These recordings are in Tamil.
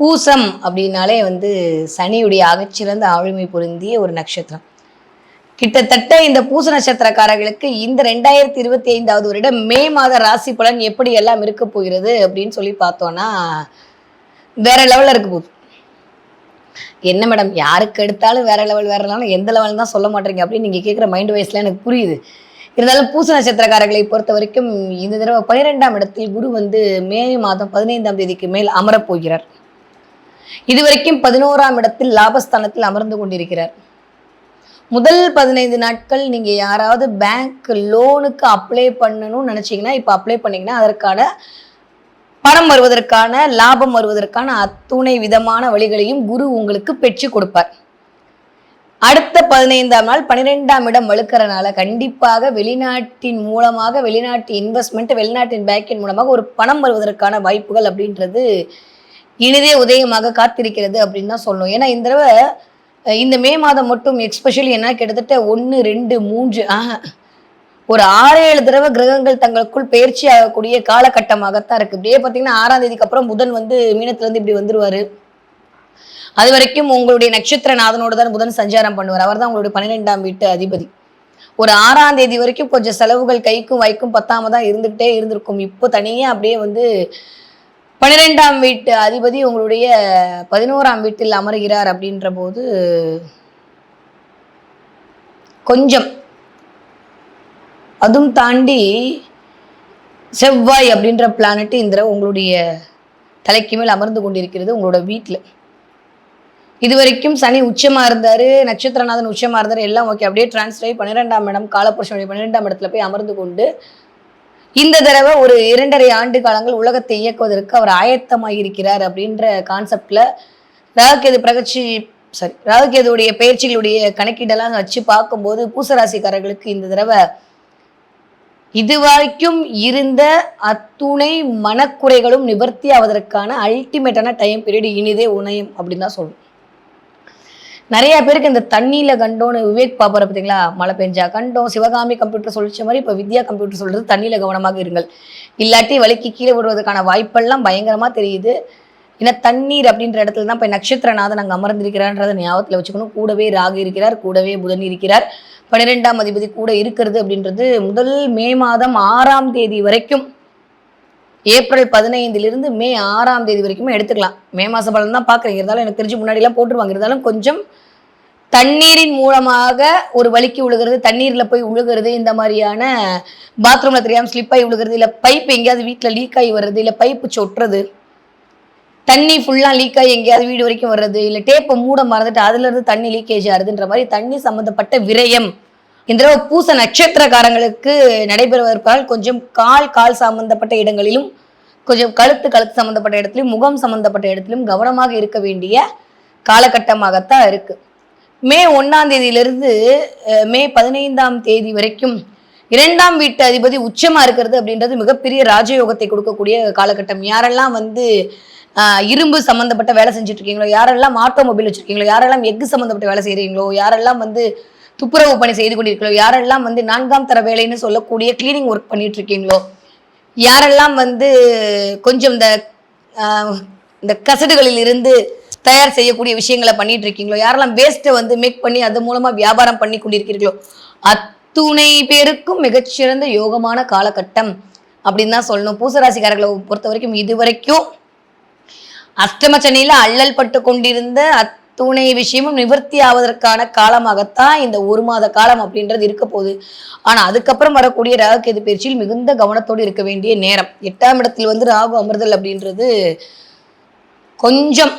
பூசம் அப்படின்னாலே வந்து சனியுடைய அகச்சிறந்த ஆளுமை பொருந்திய ஒரு நட்சத்திரம். கிட்டத்தட்ட இந்த பூச நட்சத்திரக்காரர்களுக்கு இந்த ரெண்டாயிரத்தி இருபத்தி ஐந்தாவது வருடம் மே மாத ராசி பலன் எப்படி எல்லாம் இருக்க போகிறது அப்படின்னு சொல்லி பார்த்தோம்னா வேற லெவல்ல இருக்க போகுது. என்ன மேடம் யாருக்கு எடுத்தாலும் வேற லெவல் வேற லெவல் எந்த லெவல் தான் சொல்ல மாட்டீங்க அப்படின்னு நீங்க கேட்குற மைண்ட் வைஸ்ல எனக்கு புரியுது. இருந்தாலும் பூச நட்சத்திரக்காரர்களை பொறுத்த வரைக்கும் இந்த தடவை பனிரெண்டாம் இடத்தில் குரு வந்து மே மாதம் பதினைந்தாம் தேதிக்கு மேல் அமரப் போகிறார். இதுவரைக்கும் பதினோராம் இடத்தில் லாபஸ்தானத்தில் அமர்ந்து கொண்டிருக்கிறார். முதல் பதினைந்து நாட்கள் நீங்க யாராவது பேங்க் லோனுக்கு அப்ளை பண்ணணும்னு நினைச்சீங்கன்னா இப்போ அப்ளை பண்ணீங்கன்னா அதற்கான பணம் வருவதற்கான லாபம் வருவதற்கான அத்துணை விதமான வழிகளையும் குரு உங்களுக்கு பெற்று கொடுப்பார். அடுத்த பதினைந்தாம் நாள் பன்னிரெண்டாம் இடம் வழுக்கிறனால கண்டிப்பாக வெளிநாட்டின் மூலமாக வெளிநாட்டு இன்வெஸ்ட்மெண்ட் வெளிநாட்டின் பேங்கின் மூலமாக ஒரு பணம் வருவதற்கான வாய்ப்புகள் அப்படின்றது இனிதே உதயமாக காத்திருக்கிறது அப்படின்னு தான் சொல்லணும். ஏன்னா இந்த தடவை இந்த மே மாதம் மட்டும் எக்ஸ்பெஷலி என்ன கிட்டத்தட்ட ஒன்று ரெண்டு மூன்று ஆஹ், ஒரு ஆறு ஏழு தடவை கிரகங்கள் தங்களுக்குள் பயிற்சி ஆகக்கூடிய காலகட்டமாகத்தான் இருக்கு. இப்படியே பார்த்தீங்கன்னா ஆறாம் தேதிக்கு அப்புறம் புதன் வந்து மீனத்துல இருந்து இப்படி வந்துருவாரு. அது வரைக்கும் உங்களுடைய நட்சத்திர நாதனோடு தான் புதன் சஞ்சாரம் பண்ணுவார். அவர் தான் உங்களுடைய பன்னிரெண்டாம் வீட்டு அதிபதி. ஒரு ஆறாம் தேதி வரைக்கும் கொஞ்சம் செலவுகள் கைக்கும் வைக்கும் பத்தாம தான் இருந்துகிட்டே இருந்திருக்கும். இப்போ தனியாக அப்படியே வந்து பன்னிரெண்டாம் வீட்டு அதிபதி உங்களுடைய பதினோராம் வீட்டில் அமருகிறார் அப்படின்ற போது கொஞ்சம் அதுவும் தாண்டி செவ்வாய் அப்படின்ற பிளானட் இந்த உங்களுடைய தலைக்கு மேல் அமர்ந்து கொண்டிருக்கிறது உங்களோட வீட்டில். இதுவரைக்கும் சனி உச்சமா இருந்தார் நட்சத்திரநாதன் உச்சமா இருந்தார் எல்லாம் ஓகே அப்படியே டிரான்ஸ்ஃபர் ஆகி பன்னிரெண்டாம் இடம் காலப்புருஷனுடைய பன்னிரெண்டாம் இடத்துல போய் அமர்ந்து கொண்டு இந்த தடவை ஒரு இரண்டரை ஆண்டு காலங்கள் உலகத்தை இயக்குவதற்கு அவர் ஆயத்தமாக இருக்கிறார் அப்படின்ற கான்செப்ட்ல ராகுகேது பிரகட்சி சாரி ராகுகேதுடைய பயிற்சிகளுடைய கணக்கீடெல்லாம் வச்சு பார்க்கும்போது பூசராசிக்காரர்களுக்கு இந்த தடவை இதுவரைக்கும் இருந்த அத்துணை மனக்குறைகளும் நிவர்த்தி ஆவதற்கான அல்டிமேட்டான டைம் பீரியட் இனிதே உணையும் அப்படின்னு தான் சொல்லணும். நிறைய பேருக்கு இந்த தண்ணியில கண்டோன்னு விவேக் பாப்பரை பார்த்தீங்களா? மழை பெஞ்சா கண்டோம். சிவகாமி கம்ப்யூட்டர் சொல்லிச்ச மாதிரி இப்போ வித்யா கம்ப்யூட்டர் சொல்றது தண்ணியில கவனமாக இருங்கள். இல்லாட்டி வலிக்கு கீழே விடுவதற்கான வாய்ப்பெல்லாம் பயங்கரமா தெரியுது. ஏன்னா தண்ணீர் அப்படின்ற இடத்துல தான் இப்போ நட்சத்திரநாதன் அங்கே அமர்ந்திருக்கிறான்றதை ஞாபகத்தில் வச்சுக்கணும். கூடவே ராகு இருக்கிறார் கூடவே புதன் இருக்கிறார். பன்னிரெண்டாம் அதிபதி கூட இருக்கிறது அப்படின்றது முதல் மே மாதம் ஆறாம் தேதி வரைக்கும் ஏப்ரல் பதினைந்திலிருந்து மே ஆறாம் தேதி வரைக்குமே எடுத்துக்கலாம். மே மாதம் பலன் தான் பார்க்குறீங்க இருந்தாலும் எனக்கு தெரிஞ்சு முன்னாடிலாம் போட்டுருவாங்க. இருந்தாலும் கொஞ்சம் தண்ணீரின் மூலமாக ஒரு வலிக்கு விழுகிறது தண்ணீரில் போய் விழுகிறது இந்த மாதிரியான பாத்ரூமில் தெரியாமல் ஸ்லிப் ஆகி விழுகிறது இல்லை பைப் எங்கேயாவது வீட்டில் லீக் ஆகி வர்றது இல்லை பைப்பு சொட்டுறது தண்ணி ஃபுல்லாக லீக் ஆகி எங்கேயாவது வீடு வரைக்கும் வர்றது இல்லை டேப்பை மூட மறந்துட்டு அதுலேருந்து தண்ணி லீக்கேஜ் ஆகுதுன்ற மாதிரி தண்ணி சம்மந்தப்பட்ட விரயம். இந்த தடவை பூச நட்சத்திரக்காரங்களுக்கு நடைபெறுவதற்கால் கொஞ்சம் கால் கால் சம்பந்தப்பட்ட இடங்களிலும் கொஞ்சம் கழுத்து கழுத்து சம்பந்தப்பட்ட இடத்துலையும் முகம் சம்பந்தப்பட்ட இடத்திலும் கவனமாக இருக்க வேண்டிய காலகட்டமாகத்தான் இருக்கு. மே ஒன்னாம் தேதியிலிருந்து மே பதினைந்தாம் தேதி வரைக்கும் இரண்டாம் வீட்டு அதிபதி உச்சமா இருக்கிறது அப்படின்றது மிகப்பெரிய ராஜயோகத்தை கொடுக்கக்கூடிய காலகட்டம். யாரெல்லாம் வந்து இரும்பு சம்பந்தப்பட்ட வேலை செஞ்சுட்டு இருக்கீங்களோ யாரெல்லாம் ஆட்டோமொபைல் வச்சிருக்கீங்களோ யாரெல்லாம் எஃகு சம்பந்தப்பட்ட வேலை செய்கிறீங்களோ யாரெல்லாம் வந்து துப்புரவு பணி செய்து கொண்டிருக்கீங்களோ யாரெல்லாம் வந்து நான்காம் தர வேலைன்னு சொல்லக்கூடிய கிளீனிங் ஒர்க் பண்ணிட்டு இருக்கீங்களோ யாரெல்லாம் வந்து கொஞ்சம் இந்த இந்த கசடுகளில் இருந்து தயார் செய்யக்கூடிய விஷயங்களை பண்ணிட்டு இருக்கீங்களோ? யாரெல்லாம் வேஸ்ட்டை வந்து மேக் பண்ணி அது மூலமாக வியாபாரம் பண்ணி கொண்டிருக்கிறீர்களோ? அத்துணை பேருக்கும் மிகச்சிறந்த யோகமான காலகட்டம் அப்படின்னு தான் சொல்லணும். பூசராசிக்காரர்களை பொறுத்த வரைக்கும் இது வரைக்கும் அஷ்டம சனியில அல்லல் பட்டு கொண்டிருந்த அத்துணை விஷயமும் நிவர்த்தி ஆவதற்கான காலமாகத்தான் இந்த ஒரு மாத காலம் அப்படின்றது இருக்க போகுது. ஆனால் அதுக்கப்புறம் வரக்கூடிய ராகுகேது பயிற்சியில் மிகுந்த கவனத்தோடு இருக்க வேண்டிய நேரம். எட்டாம் இடத்தில் வந்து ராகு அமர்தல் அப்படின்றது கொஞ்சம்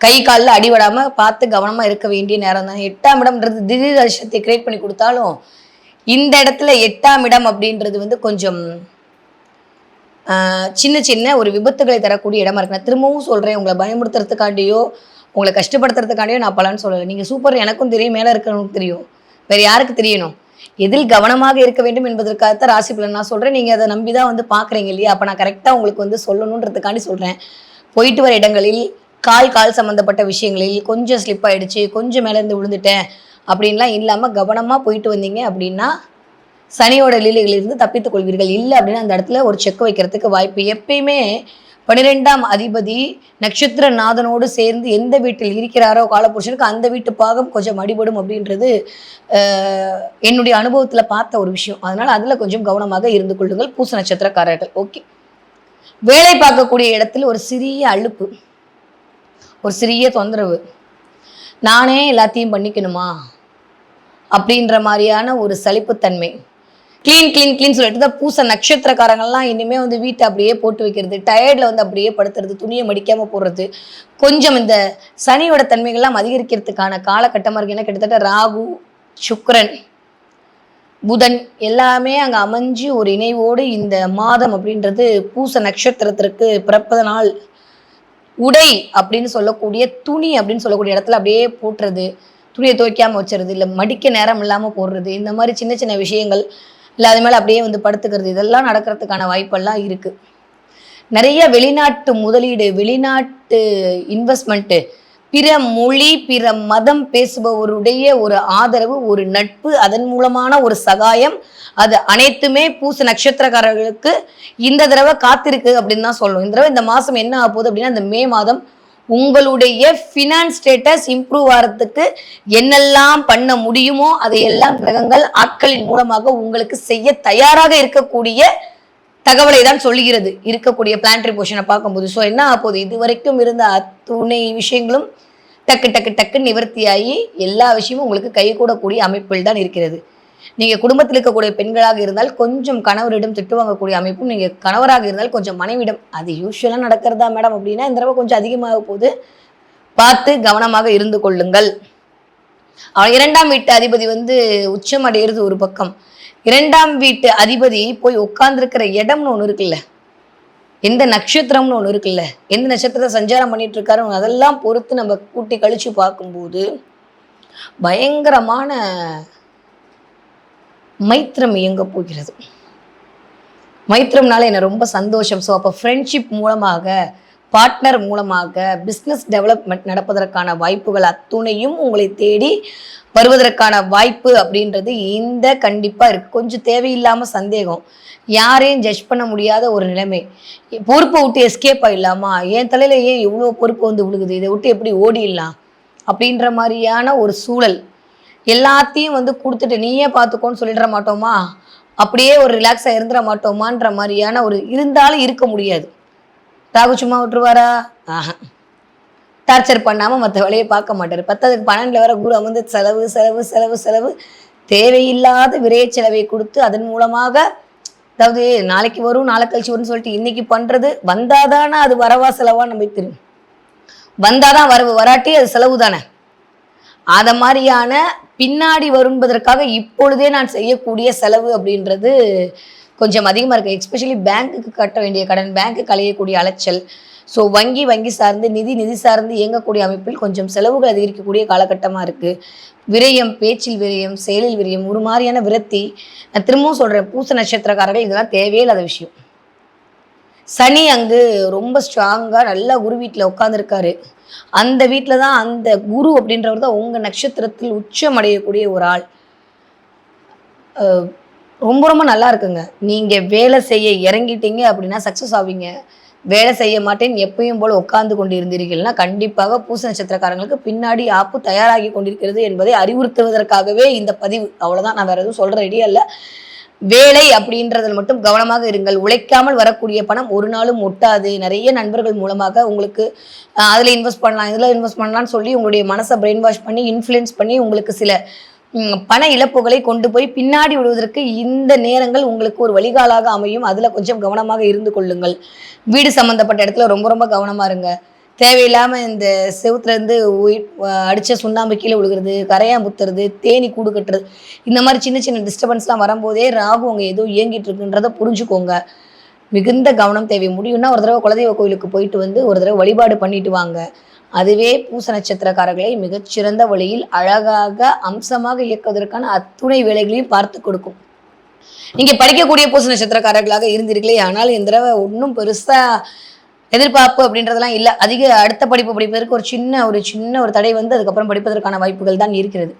கை காலில் அடிபடாமல் பார்த்து கவனமாக இருக்க வேண்டிய நேரம் தான் எட்டாம் இடம்ன்றது திடீர் அதிர்ஷ்டத்தை கிரியேட் பண்ணி கொடுத்தாலும் இந்த இடத்துல எட்டாம் இடம் அப்படின்றது வந்து கொஞ்சம் சின்ன சின்ன ஒரு விபத்துகளை தரக்கூடிய இடமா இருக்கு. நான் திரும்பவும் சொல்கிறேன் உங்களை பயமுறுத்துறதுக்காண்டியோ உங்களை கஷ்டப்படுத்துறதுக்காண்டியோ நான் பலன்னு சொல்லலை. நீங்கள் சூப்பர் எனக்கும் தெரியும் மேலே இருக்கிறவங்களுக்கு தெரியும். வேறு யாருக்கு தெரியணும்? எதில் கவனமாக இருக்க வேண்டும் என்பதற்காகத்தான் ராசி பலன். நான் சொல்கிறேன் நீங்கள் அதை நம்பி தான் வந்து பார்க்குறீங்க இல்லையா? அப்போ நான் கரெக்டாக உங்களுக்கு வந்து சொல்லணுன்றதுக்காண்டி சொல்கிறேன் போயிட்டு வர இடங்களில் கால் கால் சம்மந்தப்பட்ட விஷயங்களில் கொஞ்சம் ஸ்லிப் ஆகிடுச்சு கொஞ்சம் மேலேருந்து விழுந்துட்டேன் அப்படின்லாம் இல்லாமல் கவனமாக போயிட்டு வந்தீங்க அப்படின்னா சனியோட லீலைகளிலிருந்து தப்பித்துக் கொள்வீர்கள். இல்லை அப்படின்னா அந்த இடத்துல ஒரு செக் வைக்கிறதுக்கு வாய்ப்பு எப்பயுமே பனிரெண்டாம் அதிபதி நட்சத்திர நாதனோடு சேர்ந்து எந்த வீட்டில் இருக்கிறாரோ காலபுருஷனுக்கு அந்த வீட்டு பாகம் கொஞ்சம் அடிபடும் அப்படின்றது என்னுடைய அனுபவத்தில் பார்த்த ஒரு விஷயம். அதனால் அதில் கொஞ்சம் கவனமாக இருந்து கொள்ளுங்கள். பூச நட்சத்திரக்காரர்கள். ஓகே. வேலை பார்க்கக்கூடிய இடத்துல ஒரு சிறிய அலுப்பு. ஒரு சிறிய தொந்தரவு. நானே எல்லாத்தையும் பண்ணிக்கணுமா? அப்படின்ற மாதிரியான ஒரு சலிப்புத்தன்மை. க்ளீன் க்ளீன் க்ளீன் சொல்லிட்டு தான் பூச நட்சத்திரக்காரங்கள்லாம் இனிமே வந்து வீட்டை அப்படியே போட்டு வைக்கிறது டயர்டில் வந்து அப்படியே படுத்துறது துணியை மடிக்காமல் போடுறது. கொஞ்சம் இந்த சனியோட தன்மைகள்லாம் அதிகரிக்கிறதுக்கான காலகட்டமாக இருக்கு. ஏன்னா கிட்டத்தட்ட ராகு சுக்ரன் புதன் எல்லாமே அங்கே அமைஞ்சு ஒரு இணைவோடு இந்த மாதம் அப்படின்றது பூச நட்சத்திரத்திற்கு பிறப்பதனால் உடை அப்படின்னு சொல்லக்கூடிய துணி அப்படின்னு சொல்லக்கூடிய இடத்துல அப்படியே போட்டுறது துணியை துவைக்காம வச்சுறது இல்லை மடிக்க நேரம் இல்லாமல் போடுறது இந்த மாதிரி சின்ன சின்ன விஷயங்கள் இல்லை அது மேலே அப்படியே வந்து படுத்துக்கிறது இதெல்லாம் நடக்கிறதுக்கான வாய்ப்பெல்லாம் இருக்குது நிறைய வெளிநாட்டு முதலீடு வெளிநாட்டு இன்வெஸ்ட்மெண்ட்டு பிற மொழி பிற மதம் பேசுபவருடைய ஒரு ஆதரவு ஒரு நட்பு அதன் மூலமான ஒரு சகாயம். அது அனைத்துமே பூச நட்சத்திரக்காரர்களுக்கு இந்த தடவை காத்திருக்கு அப்படின்னு தான் சொல்லணும். இந்த தடவை இந்த மாதம் என்ன ஆக போகுது அப்படின்னா இந்த மே மாதம் உங்களுடைய ஃபினான்ஸ் ஸ்டேட்டஸ் இம்ப்ரூவ் ஆகிறதுக்கு என்னெல்லாம் பண்ண முடியுமோ அதையெல்லாம் கிரகங்கள் ஆட்களின் மூலமாக உங்களுக்கு செய்ய தயாராக இருக்கக்கூடிய தகவலை தான் சொல்லுகிறது. இருக்கக்கூடிய பிளான்ட்ரி போர்ஷனை பார்க்கும்போது. ஸோ என்ன ஆகுது இது வரைக்கும் இருந்த அத்துணை விஷயங்களும் டக்கு டக்கு டக்கு நிவர்த்தியாகி எல்லா விஷயமும் உங்களுக்கு கைகூடக்கூடிய அமைப்பில் தான் இருக்கிறது. நீங்கள் குடும்பத்தில் இருக்கக்கூடிய பெண்களாக இருந்தால் கொஞ்சம் கணவரிடம் திட்டு வாங்கக்கூடிய அமைப்பும் நீங்கள் கணவராக இருந்தால் கொஞ்சம் மனைவிடம் அது யூஸ்வலாக நடக்கிறதா மேடம் அப்படின்னா இந்த தடவை கொஞ்சம் அதிகமாக போகுது. பார்த்து கவனமாக இருந்து கொள்ளுங்கள். அவன் இரண்டாம் வீட்டு அதிபதி வந்து உச்சம் அடையிறது ஒரு பக்கம். இரண்டாம் வீட்டு அதிபதி போய் உட்கார்ந்துருக்கிற இடம்னு ஒன்று இருக்குல்ல? எந்த நட்சத்திரம்னு ஒன்று இருக்குல்ல? எந்த நட்சத்திரத்தை சஞ்சாரம் பண்ணிட்டு இருக்காரு அதெல்லாம் பொறுத்து நம்ம கூட்டி கழிச்சு பார்க்கும்போது பயங்கரமான மைத்திரம் இயங்க போகிறது. மைத்திரம்னால என்ன ரொம்ப சந்தோஷம். ஸோ அப்போ ஃப்ரெண்ட்ஷிப் மூலமாக பார்ட்னர் மூலமாக பிஸ்னஸ் டெவலப்மெண்ட் நடப்பதற்கான வாய்ப்புகள் அத்துணையும் உங்களை தேடி வருவதற்கான வாய்ப்பு அப்படின்றது இந்த கண்டிப்பாக இருக்குது கொஞ்சம் தேவையில்லாமல் சந்தேகம். யாரையும் ஜட்ஜ் பண்ண முடியாத ஒரு நிலைமை. பொறுப்பை விட்டு எஸ்கேப் ஆகிடலாமா என் தலையில் ஏன் இவ்வளோ பொறுப்பு வந்து விழுகுது? இதை விட்டு எப்படி ஓடிடலாம்? அப்படின்ற மாதிரியான ஒரு சூழல் எல்லாத்தையும் வந்து கொடுத்துட்டு நீயே பார்த்துக்கோன்னு சொல்லிட மாட்டோமா? அப்படியே ஒரு ரிலாக்ஸாக இருந்துட மாட்டோமான்ற மாதிரியான ஒரு இருந்தாலும் இருக்க முடியாது. ராகு சும்மா விட்டுருவாரா? ஆஹா. டார்ச்சர் பண்ணாமல் மற்ற வேலையை பார்க்க மாட்டார். பத்தாவதுக்கு பன்னெண்டில் வர குரு அமர்ந்து செலவு செலவு செலவு செலவு தேவையில்லாத விரைய செலவை கொடுத்து அதன் மூலமாக அதாவது நாளைக்கு வரும் நாளை கழிச்சு வரும்னு சொல்லிட்டு இன்னைக்கு பண்ணுறது வந்தாதானே அது வரவா செலவா நம்ம தெரியும். வந்தாதான் வரவு வராட்டி அது செலவு தானே. அத மாதிரியான பின்னாடி வரும்பதற்காக இப்பொழுதே நான் செய்யக்கூடிய செலவு அப்படின்றது கொஞ்சம் அதிகமாக இருக்குது எஸ்பெஷலி பேங்க்குக்கு கட்ட வேண்டிய கடன் பேங்க்கு கலையக்கூடிய அலைச்சல். ஸோ வங்கி வங்கி சார்ந்து நிதி நிதி சார்ந்து இயங்கக்கூடிய அமைப்பில் கொஞ்சம் செலவுகள் அதிகரிக்கக்கூடிய காலகட்டமாக இருக்குது விரயம் பேச்சில் விரயம் செயலில் விரயம் ஒரு மாதிரியான விரத்தி. நான் திரும்பவும் சொல்கிறேன் பூச நட்சத்திரக்காரர்கள் இதெல்லாம் தேவையில்லாத விஷயம். சனி அங்கு ரொம்ப ஸ்ட்ராங்காக நல்லா குரு வீட்டில் உட்காந்துருக்காரு அந்த வீட்டில் தான் அந்த குரு அப்படின்றவர் தான் உங்கள் நட்சத்திரத்தில் உச்சம் அடையக்கூடிய ஒரு ஆள். ரொம்ப ரொம்ப நல்லா இருக்குங்க. நீங்கள் வேலை செய்ய இறங்கிட்டீங்க அப்படின்னா சக்ஸஸ் ஆவீங்க. வேலை செய்ய மாட்டேன் எப்பயும் போல உட்கார்ந்து கொண்டு இருந்தீர்கள்னா கண்டிப்பாக பூச நட்சத்திரக்காரங்களுக்கு பின்னாடி ஆப்பு தயாராகி கொண்டிருக்கிறது என்பதை அறிவுறுத்துவதற்காகவே இந்த பதிவு. அவ்வளோதான் நான் வேற எதுவும் சொல்கிற ரெடியா இல்லை. வேலை அப்படின்றதில் மட்டும் கவனமாக இருங்கள். உழைக்காமல் வரக்கூடிய பணம் ஒரு நாளும் ஒட்டாது. நிறைய நண்பர்கள் மூலமாக உங்களுக்கு அதில் இன்வெஸ்ட் பண்ணலாம் இதில் இன்வெஸ்ட் பண்ணலாம்னு சொல்லி உங்களுடைய மனசை பிரெயின் வாஷ் பண்ணி இன்ஃப்ளூயன்ஸ் பண்ணி உங்களுக்கு சில பண இழப்புகளை கொண்டு போய் பின்னாடி விடுவதற்கு இந்த நேரங்கள் உங்களுக்கு ஒரு வழிகாலாக அமையும். அதுல கொஞ்சம் கவனமாக இருந்து கொள்ளுங்கள். வீடு சம்பந்தப்பட்ட இடத்துல ரொம்ப ரொம்ப கவனமா இருங்க. தேவையில்லாம இந்த செவுத்துலேருந்து இருந்து அடிச்ச சுண்ணாம்பு கீழே விழுகிறது கரையான் புத்துறது தேனி கூடு கட்டுறது இந்த மாதிரி சின்ன சின்ன டிஸ்டர்பன்ஸ்லாம் வரும்போதே ராகு அவங்க ஏதோ இயங்கிட்டு இருக்குன்றத புரிஞ்சுக்கோங்க. மிகுந்த கவனம் தேவை. முடியும்னா ஒரு தடவை குலதெய்வ கோயிலுக்கு போயிட்டு வந்து ஒரு தடவை வழிபாடு பண்ணிட்டு வாங்க. அதுவே பூச நட்சத்திரக்காரர்களை மிகச்சிறந்த வழியில் அழகாக அம்சமாக இயக்குவதற்கான அத்துணை வேலைகளையும் பார்த்து கொடுக்கும். நீங்க படிக்கக்கூடிய பூச நட்சத்திரக்காரர்களாக இருந்தீர்களே ஆனால் இந்த தடவை ஒன்றும் பெருசா எதிர்பார்ப்பு அப்படின்றதெல்லாம் இல்லை. அதிக அடுத்த படிப்பு படிப்பதற்கு ஒரு சின்ன ஒரு சின்ன ஒரு தடை வந்து அதுக்கப்புறம் படிப்பதற்கான வாய்ப்புகள் தான் இருக்கிறது.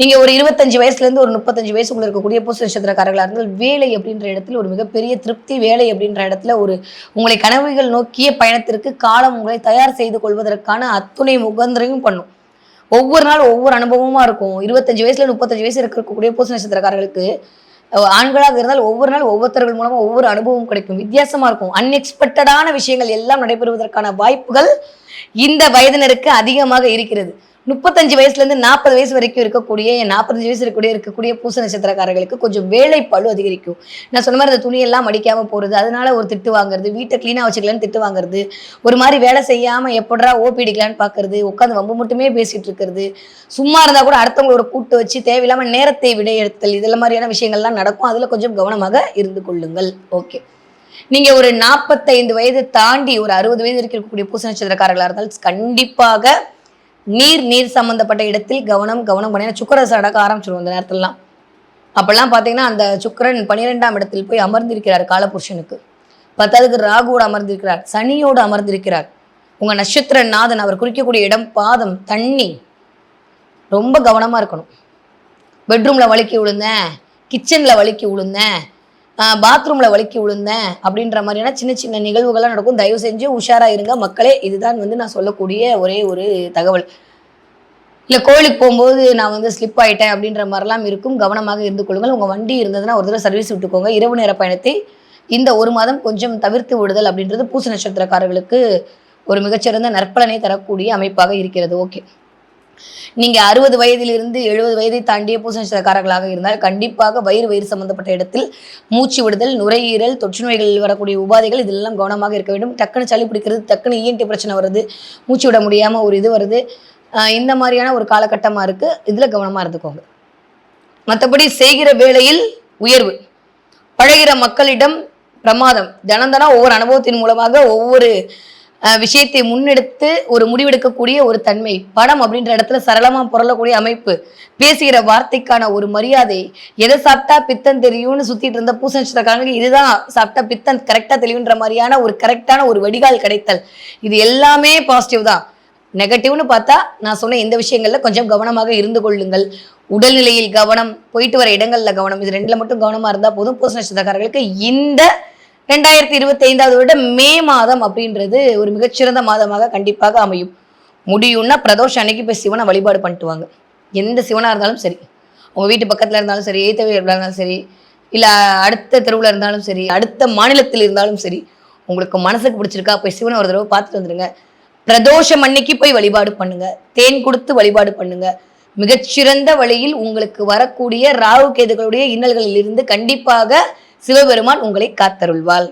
நீங்க ஒரு இருபத்தஞ்சு வயசுல இருந்து ஒரு முப்பத்தஞ்சு வயசுக்குள்ள இருக்கக்கூடிய பூச நட்சத்திரக்காரர்களா இருந்தால் வேலை அப்படின்ற இடத்துல ஒரு மிகப்பெரிய திருப்தி வேலை அப்படின்ற இடத்துல ஒரு உங்களை கனவுகள் நோக்கிய பயணத்திற்கு காலம் உங்களை தயார் செய்து கொள்வதற்கான அத்துணை முகந்திரையும் பண்ணும். ஒவ்வொரு நாள் ஒவ்வொரு அனுபவமா இருக்கும். இருபத்தஞ்சு வயசுல முப்பத்தஞ்சு வயசு இருக்கக்கூடிய பூச நட்சத்திரக்காரர்களுக்கு ஆண்களாக இருந்தால் ஒவ்வொரு நாள் ஒவ்வொருத்தர்கள் மூலமா ஒவ்வொரு அனுபவம் கிடைக்கும். வித்தியாசமா இருக்கும். அன்எக்ஸ்பெக்டடான விஷயங்கள் எல்லாம் நடைபெறுவதற்கான வாய்ப்புகள் இந்த வயதினருக்கு அதிகமாக இருக்கிறது. முப்பத்தஞ்சு வயசுல இருந்து நாற்பது வயசு வரைக்கும் இருக்கக்கூடிய நாற்பத்தஞ்சு வயசு இருக்கக்கூடிய இருக்கக்கூடிய பூச நட்சத்திரக்காரர்களுக்கு கொஞ்சம் வேலை பளு அதிகரிக்கும். நான் சொன்ன மாதிரி அந்த துணியெல்லாம் மடிக்காம போறது அதனால ஒரு திட்டு வாங்குறது வீட்டை க்ளீனாக வச்சுக்கலான்னு திட்டு வாங்குறது ஒரு மாதிரி வேலை செய்யாம எப்படா ஓபிடிக்கலான்னு பார்க்குறது பாக்குறது உட்காந்து வம்பு மட்டுமே பேசிட்டு இருக்கிறது சும்மா இருந்தா கூட அடுத்தவங்களோட கூட்டு வச்சு தேவையில்லாம நேரத்தை விடையெடுத்தல் இதில் மாதிரியான விஷயங்கள்லாம் நடக்கும். அதுல கொஞ்சம் கவனமாக இருந்து கொள்ளுங்கள். ஓகே. நீங்க ஒரு நாற்பத்தைந்து வயது தாண்டி ஒரு அறுபது வயது இருக்கக்கூடிய பூச நட்சத்திரக்காரர்களாக இருந்தால் கண்டிப்பாக நீர் நீர் சம்பந்தப்பட்ட இடத்தில் கவனம் கவனம் பண்ணி சுக்கரசு அடக்க ஆரம்பிச்சிடும் அந்த நேரத்துலலாம். அப்பெல்லாம் பார்த்தீங்கன்னா அந்த சுக்கிரன் பன்னிரெண்டாம் இடத்தில் போய் அமர்ந்திருக்கிறார் காலபுருஷனுக்கு. பத்தாவதுக்கு ராகுவோடு அமர்ந்திருக்கிறார் சனியோடு அமர்ந்திருக்கிறார். உங்கள் நட்சத்திர நாதன் அவர் குறிக்கக்கூடிய இடம் பாதம் தண்ணி. ரொம்ப கவனமாக இருக்கணும். பெட்ரூமில் வழுக்கி விழுந்தேன் கிச்சனில் வழுக்கி விழுந்தேன் பாத்ரூம்ல வழுக்கி விழுந்தேன் அப்படின்ற மாதிரியான சின்ன சின்ன நிகழ்வுகள்லாம் நடக்கும். தயவு செஞ்சு உஷாரா இருங்க. மக்களே இதுதான் வந்து நான் சொல்லக்கூடிய ஒரே ஒரு தகவல். இல்லை கோயிலுக்கு போகும்போது நான் வந்து ஸ்லிப் ஆயிட்டேன் அப்படின்ற மாதிரிலாம் இருக்கும். கவனமாக இருந்து கொள்ளுங்கள். உங்கள் வண்டி இருந்ததுன்னா ஒரு தடவை சர்வீஸ் விட்டுக்கோங்க. இரவு நேர பயணத்தை இந்த ஒரு மாதம் கொஞ்சம் தவிர்த்து விடுதல் அப்படின்றது பூச நட்சத்திரக்காரர்களுக்கு ஒரு மிகச்சிறந்த நற்பலனை தரக்கூடிய அமைப்பாக இருக்கிறது. ஓகே நீங்க அறுபது வயதிலிருந்து எழுபது வயதை தாண்டிய பூசணிச்சக்காரர்களாக இருந்தால் கண்டிப்பாக வயிறு வயிறு சம்பந்தப்பட்ட இடத்தில் மூச்சு விடுதல் நுரையீரல் தொற்று நோய்களில் வரக்கூடிய உபாதைகள் இதெல்லாம் கவனமாக இருக்க வேண்டும். டக்குன்னு சளி பிடிக்கிறது டக்குன்னு இஎன்டி பிரச்சனை வருது மூச்சு விட முடியாம ஒரு இது வருது. இந்த மாதிரியான ஒரு காலகட்டமா இருக்கு. இதுல கவனமா இருந்துக்கோங்க. மற்றபடி செய்கிற வேளையில் உயர்வு. பழகிற மக்களிடம் பிரமாதம். தினம் தினம் ஒவ்வொரு அனுபவத்தின் மூலமாக ஒவ்வொரு விஷயத்தை முன்னெடுத்து ஒரு முடிவெடுக்கக்கூடிய ஒரு தன்மை. பணம் அப்படின்ற இடத்துல சரளமா புரளக்கூடிய அமைப்பு. பேசுகிற வார்த்தைக்கான ஒரு மரியாதை. எதை சாப்பிட்டா பித்தன் தெரியும்னு சுத்திட்டு இருந்த பூச நட்சத்திரக்காரங்களுக்கு இதுதான் சாப்பிட்டா பித்தன் கரெக்டா தெரியுன்ற மாதிரியான ஒரு கரெக்டான ஒரு வடிகால் கிடைத்தல். இது எல்லாமே பாசிட்டிவ் தான். நெகட்டிவ்னு பார்த்தா நான் சொன்ன இந்த விஷயங்கள்ல கொஞ்சம் கவனமாக இருந்து கொள்ளுங்கள். உடல்நிலையில் கவனம் போயிட்டு வர இடங்கள்ல கவனம். இது ரெண்டுல மட்டும் கவனமா இருந்தா போதும். பூச நட்சத்திரக்காரர்களுக்கு இந்த ரெண்டாயிரத்தி இருபத்தி ஐந்தாவது விட மே மாதம் அப்படின்றது ஒரு மிகச்சிறந்த மாதமாக கண்டிப்பாக அமையும். முடியும்னா பிரதோஷம் அன்னைக்கு போய் சிவனை வழிபாடு பண்ணிட்டு வாங்க. எந்த சிவனாக இருந்தாலும் சரி. உங்கள் வீட்டு பக்கத்தில் இருந்தாலும் சரி ஏத்த இருந்தாலும் சரி இல்லை அடுத்த தெருவில் இருந்தாலும் சரி அடுத்த மாநிலத்தில் இருந்தாலும் சரி உங்களுக்கு மனசுக்கு பிடிச்சிருக்கா போய் சிவனை ஒரு தடவை பார்த்துட்டு வந்துடுங்க பிரதோஷம் அன்னைக்கு போய் வழிபாடு பண்ணுங்க. தேன் கொடுத்து வழிபாடு பண்ணுங்க. மிகச்சிறந்த வழியில் உங்களுக்கு வரக்கூடிய ராகு கேதுகளுடைய இன்னல்களில் இருந்து கண்டிப்பாக சிவபெருமான் உங்களை காத்தருள்வாள்.